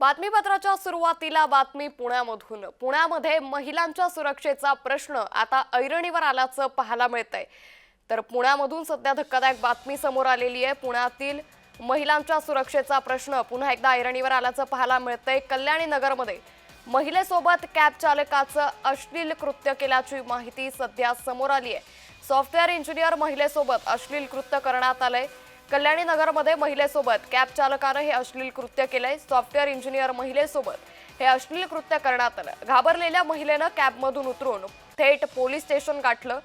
बातमीपत्राच्या सुरुवातीला बातमी पुण्यामधून. पुण्यामध्ये महिलांच्या सुरक्षेचा प्रश्न आता ऐरणीवर आल्याचं पाहायला मिळतंय. तर पुण्यामधून सध्या धक्कादायक बातमी समोर आलेली आहे. पुण्यातील महिलांच्या सुरक्षेचा प्रश्न पुन्हा एकदा ऐरणीवर आल्याचं पाहायला मिळतंय. कल्याणी नगरमध्ये महिलेसोबत कॅब चालकाचं अश्लील कृत्य केल्याची माहिती सध्या समोर आली आहे. सॉफ्टवेअर इंजिनियर महिलेसोबत अश्लील कृत्य करण्यात आलंय. कल्याणी नगरमध्ये महिलेसोबत कॅब चालकानं हे अश्लील कृत्य केलंय. सॉफ्टवेअर इंजिनियर महिलेसोबत हे अश्लील कृत्य करण्यात आलं. घाबरलेल्या महिलेनं कॅबमधून उतरून थेट पोलीस स्टेशन गाठलं.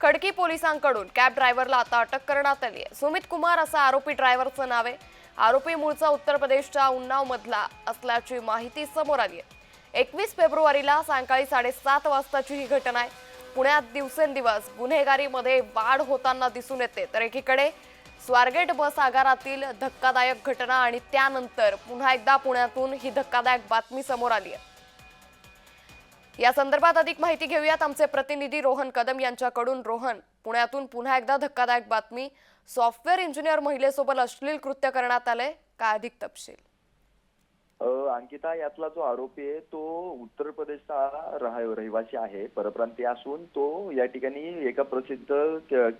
खडकी पोलिसांकडून कॅब ड्रायव्हरला आता अटक करण्यात आली आहे. सुमित कुमार असं आरोपी ड्रायव्हरचं नाव आहे. आरोपी मूळचा उत्तर प्रदेशच्या उन्नावमधला असल्याची माहिती समोर आली आहे. एकवीस फेब्रुवारीला सायंकाळी साडेसात वाजताची ही घटना आहे. पुण्यात दिवसेंदिवस गुन्हेगारीमध्ये वाढ होताना दिसून येते. तर एकीकडे स्वारगेट बस आगारातील धक्कादायक घटना आणि त्यानंतर पुन्हा एकदा पुण्यातून ही धक्कादायक बातमी समोर आली आहे. या संदर्भात अधिक माहिती घेऊयात. आमचे प्रतिनिधी रोहन कदम यांच्याकडून. रोहन पुण्यातून पुन्हा एकदा धक्कादायक बातमी. सॉफ्टवेअर इंजिनियर महिलेसोबत अश्लील कृत्य करण्यात आले काय अधिक तपशील? अंकिता यातला जो आरोपी आहे तो उत्तर प्रदेशचा रहा- रहिवासी आहे परप्रांतीय असून तो या ठिकाणी एका प्रसिद्ध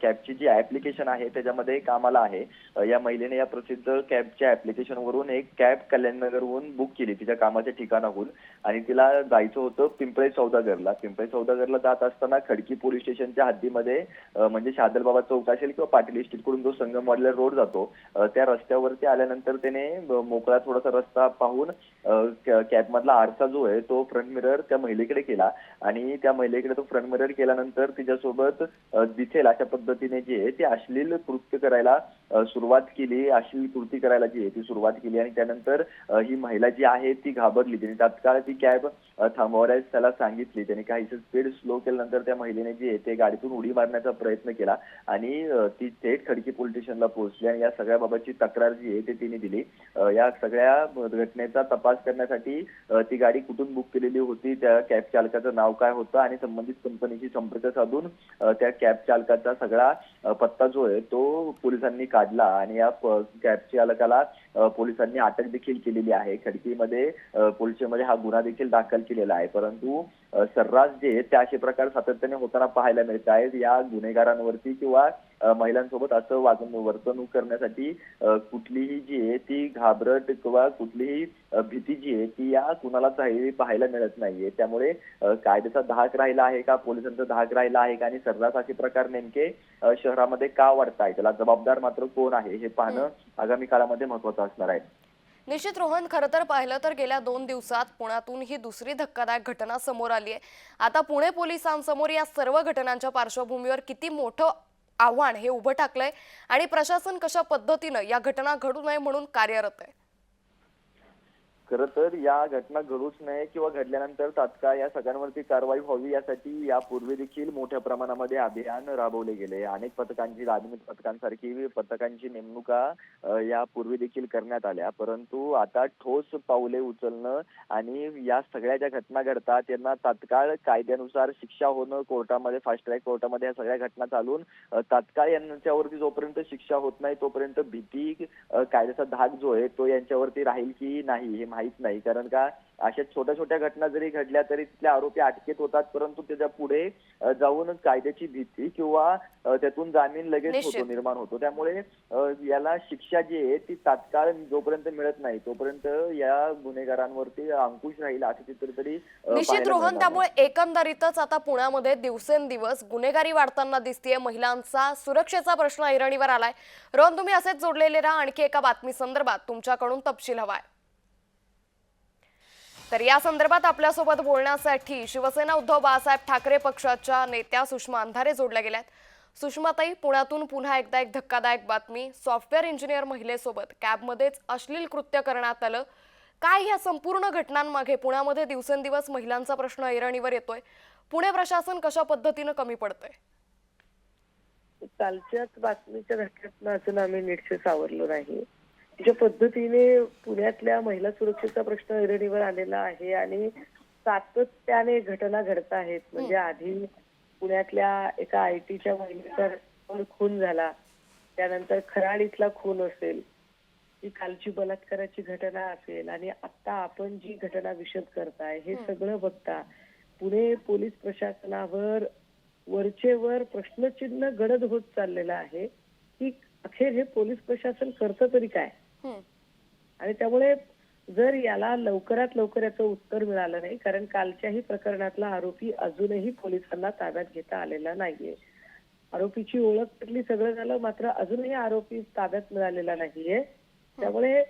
कॅबची जी ऍप्लिकेशन आहे त्याच्यामध्ये कामाला आहे. या महिलेने या प्रसिद्ध कॅबच्या ऍप्लिकेशन वरून एक कॅब कल्याणनगरहून बुक केली तिच्या कामाच्या ठिकाणाहून. आणि तिला जायचं होतं पिंपळे सौदागरला. पिंपळे सौदागरला जात असताना खडकी पोलीस स्टेशनच्या हद्दीमध्ये म्हणजे शादलबाबा चौक असेल किंवा पाटील इस्टेटकडून जो संगमवाडीला रोड जातो त्या रस्त्यावरती आल्यानंतर त्याने मोकळा थोडासा रस्ता पाहून कॅबमधला आरसा जो आहे तो फ्रंट मिरर त्या महिलेकडे केला. आणि त्या महिलेकडे तो फ्रंट मिरर केल्यानंतर तिच्यासोबत दिसेल अशा पद्धतीने जे आहे ती अश्लील कृत्य करायला सुरुवात केली. अश्लील कृती करायला जी आहे ती सुरुवात केली. आणि त्यानंतर ही महिला जी आहे ती घाबरली. तिने तात्काळ ती कॅब अ, थांबवण्यास त्याला सांगितली. त्याने काही स्पीड स्लो केल्यानंतर त्या महिलेने जी आहे ते गाडीतून उडी मारण्याचा प्रयत्न केला. आणि ती थेट खडकी पोलीस स्टेशनला पोहोचली. आणि या सगळ्या बाबतची तक्रार जी आहे ती तिने दिली. या सगळ्या घटनेचा तपास करण्यासाठी ती गाडी कुठून बुक केलेली होती त्या कॅब चालकाचं नाव काय होतं आणि संबंधित कंपनीशी संपर्क साधून त्या कॅब चालकाचा सगळा पत्ता जो आहे तो पोलिसांनी काढला आणि या कॅब चालकाला पोलिसांनी अटक देखील केलेली आहे. खडकीमध्ये अ, हा गुन्हा देखील दाखल केलेला आहे. परंतु सर्रास जे ते असे प्रकार सातत्याने होताना पाहायला मिळत आहेत. या गुन्हेगारांवरती किंवा महिलांसोबत असं वागणूक वर्तणूक करण्यासाठी कुठलीही जी आहे ती घाबरट किंवा कुठलीही भीती जी आहे ती या कुणालाच पाहायला मिळत नाहीये. त्यामुळे कायद्याचा धाक राहिला आहे का? पोलिसांचा धाक राहिला आहे का? आणि सर्रास असे प्रकार नेमके शहरामध्ये का वाढताय त्याला जबाबदार मात्र कोण आहे? हे पाहणं आगामी काळामध्ये महत्त्वाचा असणार आहे. निश्चित रोहन खरं तर पाहिलं तर गेल्या दोन दिवसात पुण्यातून ही दुसरी धक्कादायक घटना समोर आली आहे. आता पुणे पोलिसांसमोर या सर्व घटनांच्या पार्श्वभूमीवर किती मोठं आव्हान हे उभं टाकलंय आणि प्रशासन कशा पद्धतीनं या घटना घडू नये म्हणून कार्यरत आहे? खरं तर या घटना घडूच नये किंवा घडल्यानंतर तात्काळ या सगळ्यांवरती कारवाई व्हावी यासाठी यापूर्वी देखील मोठ्या प्रमाणामध्ये अभियान राबवले गेले. अनेक पथकांची राजनीत पथकांसारखी पथकांची नेमणुका यापूर्वी देखील करण्यात आल्या. परंतु आता ठोस पावले उचलणं आणि या सगळ्या ज्या घटना घडतात त्यांना तात्काळ कायद्यानुसार शिक्षा होणं कोर्टामध्ये फास्ट ट्रॅक कोर्टामध्ये या सगळ्या घटना चालून तात्काळ यांच्यावरती जोपर्यंत शिक्षा होत नाही तोपर्यंत भीती कायद्याचा धाक जो आहे तो यांच्यावरती राहील की नाही हे माहिती नाही. कारण का अशा छोट्या छोट्या घटना जरी घडल्या तरी तिथले आरोपी अटकेत होतात परंतु त्याच्या पुढे अ, जाऊन कायद्याची भीती किंवा त्यातून जामीन लगेच. होतो निर्माण होतो. त्यामुळे याला शिक्षा जी आहे ती तात्काळ जोपर्यंत मिळत नाही तोपर्यंत या गुन्हेगारांवरती अंकुश राहील असं तरी निश्चित रोहन त्यामुळे एकंदरीतच आता पुण्यामध्ये दिवसेंदिवस गुन्हेगारी वाढताना दिसतीये. महिलांचा सुरक्षेचा प्रश्न ऐरणीवर आलाय. रोहन तुम्ही असेच जोडलेले राहा. आणखी एका बातमी संदर्भात तुमच्याकडून तपशील हवाय. तर या संदर्भात आपल्यासोबत बोलण्यासाठी शिवसेना उद्धव बाळासाहेब ठाकरे पक्षाच्या नेत्या सुषमा अंधारे जोडल्या गेल्यात. सुषमाताई पुण्यातून पुन्हा एकदा एक धक्कादायक बातमी. सॉफ्टवेअर इंजिनियर महिलेसोबत कॅबमध्येच अश्लील कृत्य करण्यात आलं. काय ह्या संपूर्ण घटनांमागे पुण्यामध्ये दिवसेंदिवस महिलांचा प्रश्न ऐरणीवर येतोय? पुणे प्रशासन कशा पद्धतीनं कमी पडतंय? कालच्याच बातमीच्या धक्क्यातनं अजून आम्ही नीटसे सावरलो नाही. ज्या पद्धतीने पुण्यातल्या महिला सुरक्षेचा प्रश्न ऐरणीवर आलेला आहे आणि सातत्याने घटना घडत आहेत म्हणजे आधी पुण्यातल्या एका आय टीच्या महिलेचा खून झाला त्यानंतर खराड इथला खून असेल की कालची बलात्काराची घटना असेल आणि आता आपण जी घटना विशद करताय हे सगळं बघता पुणे पोलीस प्रशासनावर वरचे वर प्रश्नचिन्ह गडद होत चाललेलं आहे की अखेर हे पोलीस प्रशासन करतं तरी काय हं. आणि त्यामुळे जर याला लवकरात लवकर याचं उत्तर मिळालं नाही कारण कालच्याही प्रकरणातला आरोपी अजूनही पोलिसांना ताब्यात घेता आलेला नाहीये. आरोपीची ओळख पटली सगळं झालं मात्र अजूनही आरोपी ताब्यात मिळालेला नाहीये. त्यामुळे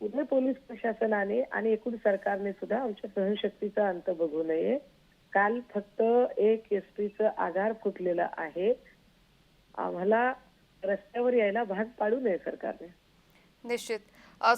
पुणे पोलीस प्रशासनाने आणि एकूण सरकारने सुद्धा आमच्या सहनशक्तीचा अंत बघू नये. काल फक्त एक एसटीचं आधार फुटलेलं आहे. आम्हाला रस्त्यावर यायला भाग पाडू नये सरकारने. निश्चित.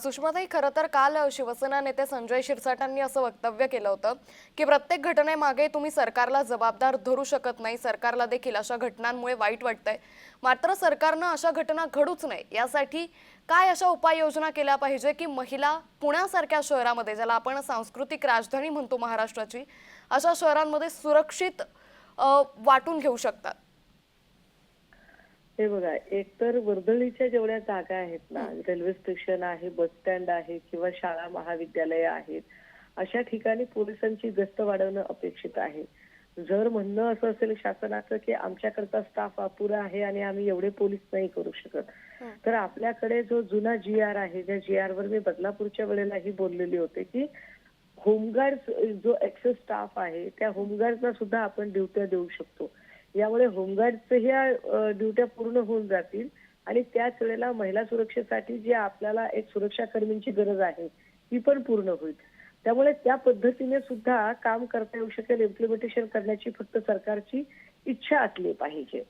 सुषमाताई खरं तर काल शिवसेना नेते संजय शिरसाटांनी असं वक्तव्य केलं होतं की प्रत्येक घटनेमागे तुम्ही सरकारला जबाबदार धरू शकत नाही. सरकारला देखील अशा घटनांमुळे वाईट वाटतंय. मात्र सरकारनं अशा घटना घडूच नये. यासाठी काय अशा उपाययोजना केल्या पाहिजे की महिला पुण्यासारख्या शहरामध्ये ज्याला आपण सांस्कृतिक राजधानी म्हणतो महाराष्ट्राची अशा शहरांमध्ये सुरक्षित वाटून घेऊ शकतात? हे बघा एकतर वर्दळीच्या जेवढ्या जागा आहेत ना रेल्वे स्टेशन आहे बस स्टँड आहे किंवा शाळा महाविद्यालय आहेत अशा ठिकाणी पोलिसांची गस्त वाढवणं अपेक्षित आहे. जर म्हणणं असं असेल शासनाचं की आमच्याकडचा स्टाफ अपुरा आहे आणि आम्ही एवढे पोलीस नाही करू शकत तर आपल्याकडे जो जुना जी आर आहे ज्या जी आर वर मी बदलापूरच्या वेळेलाही बोललेली होते की होमगार्ड जो एक्सेस स्टाफ आहे त्या होमगार्डना सुद्धा आपण ड्युट्या देऊ शकतो. यामुळे होमगार्डच्या ड्युट्या पूर्ण होऊन जातील. आणि त्याच वेळेला महिला सुरक्षेसाठी जी आपल्याला एक सुरक्षा कर्मींची गरज आहे ती पण पूर्ण होईल. त्यामुळे त्या पद्धतीने सुद्धा काम करता येऊ शकेल इम्प्लिमेंटेशन करण्याची फक्त सरकारची इच्छा असली पाहिजे.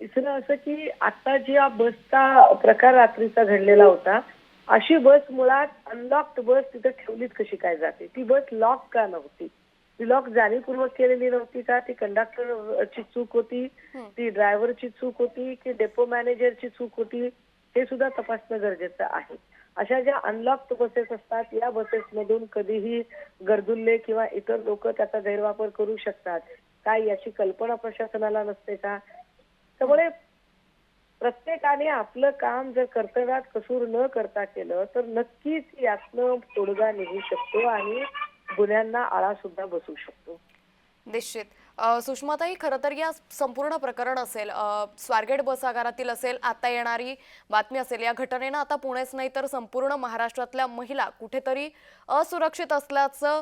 तिसरं असं की आता ज्या बसचा प्रकार रात्रीचा घडलेला होता अशी बस मुळात अनलॉक्ड बस तिथे ठेवलीच कशी काय जाते? ती बस लॉक का नव्हती? लॉक जाणीवपूर्वक केलेली नव्हती का? ती कंडक्टरची चूक होती ती ड्रायव्हरची चूक होती की डेपो मॅनेजरची चूक होती हे सुद्धा तपासणं गरजेचं आहे. अशा ज्या अनलॉक्ड बसेस असतात या बसेस मधून कधीही गर्दुल्ले किंवा इतर लोक त्याचा गैरवापर करू शकतात. काय याची कल्पना प्रशासनाला नसते का? त्यामुळे प्रत्येकाने आपलं काम जर कर्तव्यात कसूर न करता केलं तर नक्कीच यातनं तोडगा निघू शकतो आणि गुन्ह्यांना आळा सुद्धा बसू शकतो. निश्चित. सुषमाताई खरं तर या संपूर्ण प्रकरण असेल स्वारगेट बस आगारातील असेल आता येणारी बातमी असेल या घटनेनं आता पुणेच नाही तर संपूर्ण महाराष्ट्रातल्या महिला कुठेतरी असुरक्षित असल्याचं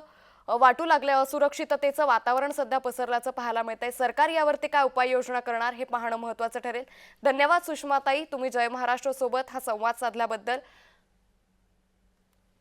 वाटू लागले असुरक्षिततेचं वातावरण सध्या पसरल्याचं पाहायला मिळत आहे सरकार यावरती काय उपाययोजना करणार हे पाहणं महत्वाचं ठरेल. धन्यवाद सुषमाताई. तुम्ही जय महाराष्ट्र सोबत हा संवाद साधल्याबद्दल.